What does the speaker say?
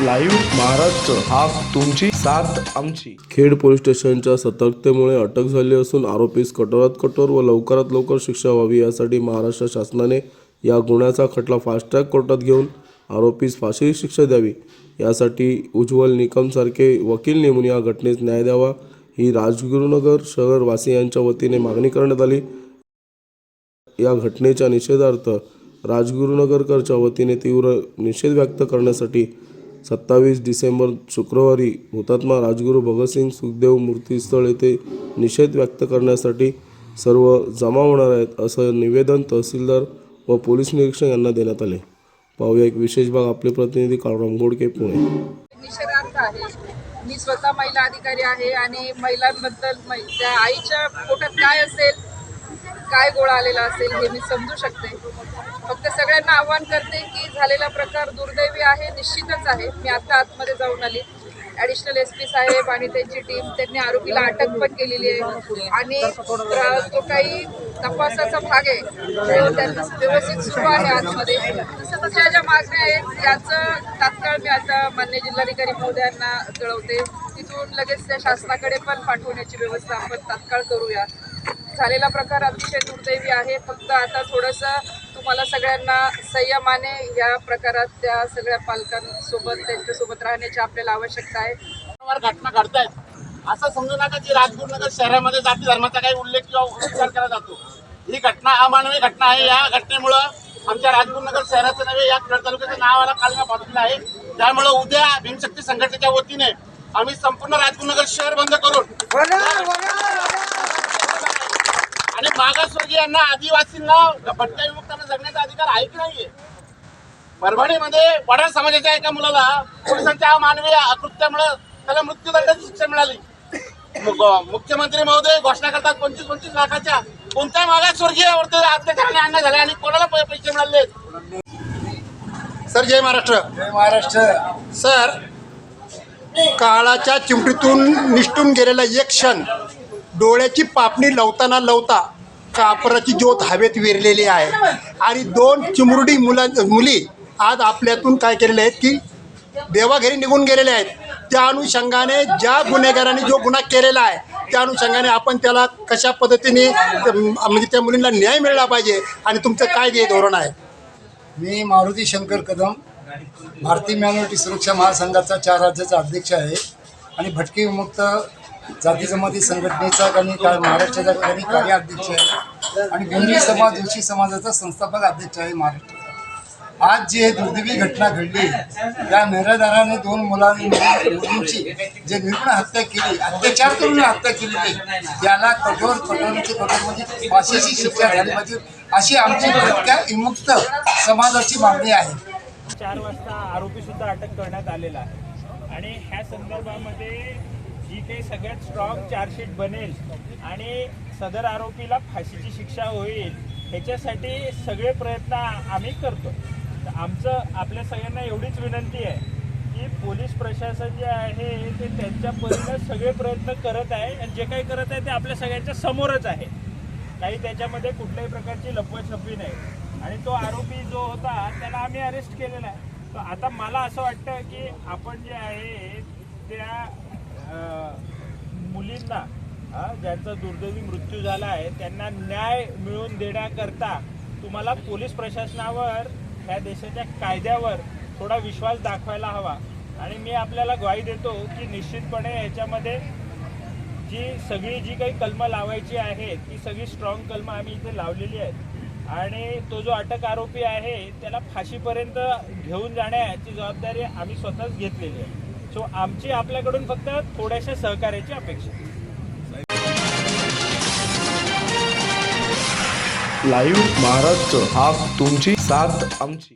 Live Maharashtra हा तुमची साथ आमची. खेड पोलीस स्टेशनच्या सतर्कतेमुळे अटक झाली असून आरोपीस कठोरात कठोर व लवकरात लवकर शिक्षा व्हावी यासाठी महाराष्ट्र शासनाने या गुन्ह्याचा खटला फास्ट ट्रॅक कोर्टात घेऊन आरोपीस फाशी शिक्षा द्यावी. यासाठी उज्ज्वल निकमसारखे वकील नेमून या घटनेस न्याय द्यावा ही राजगुरुनगर शहरवासियांच्या वतीने मागणी करण्यात आली. या घटनेच्या निषेधार्थ राजगुरुनगरकरच्या वतीने तीव्र निषेध व्यक्त करण्यासाठी सत्तावीस डिसेंबर शुक्रवारी हुतात्मा राजगुरू भगतसिंग सुखदेव मूर्तीस्थळ येथे निषेध व्यक्त करण्यासाठी सर्व जमा होणार आहेत असं निवेदन तहसीलदार व पोलीस निरीक्षक यांना देण्यात आले. पाहूया एक विशेष भाग. आपले प्रतिनिधी काळराम गोडके पुणे. निषेधार्थ आहे. मी स्वतः महिला अधिकारी आहे आणि महिलांबद्दल त्या आईच्या पोटात काय असेल काय गोळा आलेला असेल हे मी समजू शकते. फक्त सगळ्यांना आव्हान करते की झालेला प्रकार दुर्दैवी आहे निश्चितच आहे. मी आता आतमध्ये जाऊन आली. ॲडिशनल एस पी साहेब आणि त्यांची टीम त्यांनी आरोपीला अटक पण केलेली आहे. आणि अ, तो काही तपासाचा भाग आहे तो त्यांना व्यवस्थित सुरू आहे आतमध्ये. दुसऱ्या ज्या मागण्या आहेत याचं तात्काळ मी आता मान्य जिल्हाधिकारी महोदयांना कळवते. तिथून लगेच त्या शासनाकडे पण पाठवण्याची व्यवस्था आपण तात्काळ करूया. झालेला प्रकार अतिशय दुर्दैवी आहे. फक्त आता थोडंसं तुम्हाला सगळ्यांना संयमाने या प्रकारात त्या सगळ्या पालकांसोबत त्यांच्यासोबत राहण्याची आपल्याला आवश्यकता आहे. घटना घडतायत. असं समजू नका की राजगुरुनगर शहरामध्ये जाती धर्माचा काही उल्लेख किंवा विचार केला जातो. ही घटना अमानवी घटना आहे. या घटनेमुळं आमच्या राजगुरुनगर शहराचं नव्हे या खेड तालुक्याचं नावाला कालना पाठवलं आहे. त्यामुळे उद्या भीमशक्ती संघटनेच्या वतीने आम्ही संपूर्ण राजगुरुनगर शहर बंद करून आणि मागासवर्गीयांना आदिवासींना भटक्या विमुक्तांना जगण्याचा अधिकार आहे की नाहीये? परभणीमध्ये वडार समाजाच्या एका मुलाला पोलिसांच्या मानवी अकृत्यामुळे त्याला मृत्यूदंडाची शिक्षा मिळाली. मुख्यमंत्री महोदय घोषणा करतात पंचवीस पंचवीस लाखाच्या. कोणत्या मागासवर्गीयावरती अत्याचाराने अन्याय झाले आणि कोणाला पैसे मिळाले सर जय महाराष्ट्र. जय महाराष्ट्र. सर काळाच्या चिमटीतून निष्ठून गेलेला एक क्षण डोळ्याची पापणी लवताना लवता कापराची ज्योत हवेत विरलेली आहे. आणि दोन चिमुरडी मुला मुली आज आपल्यातून काय केलेले आहेत की देवाघरी निघून गेलेले आहेत. त्या अनुषंगाने ज्या गुन्हेगाराने जो गुन्हा केलेला आहे त्या अनुषंगाने आपण त्याला कशा पद्धतीने म्हणजे त्या मुलींना न्याय मिळाला पाहिजे आणि तुमचं काय जे धोरण आहे? मी मारुती शंकर कदम भारतीय मायनॉरिटी सुरक्षा महासंघाचा चार राज्याचा अध्यक्ष आहे. आणि भटकी विमुक्त जाती जमाती संघटनेचा आणि महाराष्ट्राचा कार्याध्यक्ष आहे. आणि गंभीर समाज जोशी समाजाचा संस्थापक अध्यक्ष आहे महाराष्ट्राचा आज जी दुर्दैवी घटना घडली त्या निराधाराने दोन मुलांनी मुलींची जे निर्गुण हत्या केली अत्याचार करून हत्या केलेली त्याला कठोर कठोरची कठोर म्हणजे फाशीची शिक्षा झाली पाहिजे अशी आमची भटक्या विमुक्त समाजाची मागणी आहे. चार वाजता आरोपी सुद्धा अटक करण्यात आलेला आहे. आणि ह्या संदर्भामध्ये जी काही सगळ्यात स्ट्रॉंग चार्जशीट बनेल आणि सदर आरोपीला फाशीची शिक्षा होईल ह्याच्यासाठी सगळे प्रयत्न आम्ही करतो. तर आमचं आपल्या सगळ्यांना एवढीच विनंती आहे की पोलीस प्रशासन जे आहे ते त्यांच्या परीनं सगळे प्रयत्न करत आहे आणि जे काही करत आहे ते आपल्या सगळ्यांच्या समोरच आहे. काही त्याच्यामध्ये कुठल्याही प्रकारची लपवाछपवी नाही. आणि तो आरोपी जो होता त्याला आम्ही अरेस्ट केलेला आहे. तर आता मला असं वाटतं की आपण जे आहे त्या मुलींना ज्यांचा दुर्दैवी मृत्यू झाला आहे त्यांना न्याय मिळवून देण्याकरता तुम्हाला पोलीस प्रशासनावर ह्या देशाच्या कायद्यावर थोडा विश्वास दाखवायला हवा. आणि मी आपल्याला ग्वाही देतो की निश्चितपणे ह्याच्यामध्ये जी सगळी जी काही कलमं लावायची आहेत ती सगळी स्ट्रॉंग कलमं आम्ही इथे लावलेली आहेत. आणि तो जो अटक आरोपी आहे त्याला फाशीपर्यंत घेऊन जाण्याची जबाबदारी आम्ही स्वतःच घेतलेली आहे. सो आमची आपल्याकडून फक्त थोड्याशा सहकार्याची अपेक्षा. लाईव्ह महाराष्ट्र हा तुमची साथ आमची.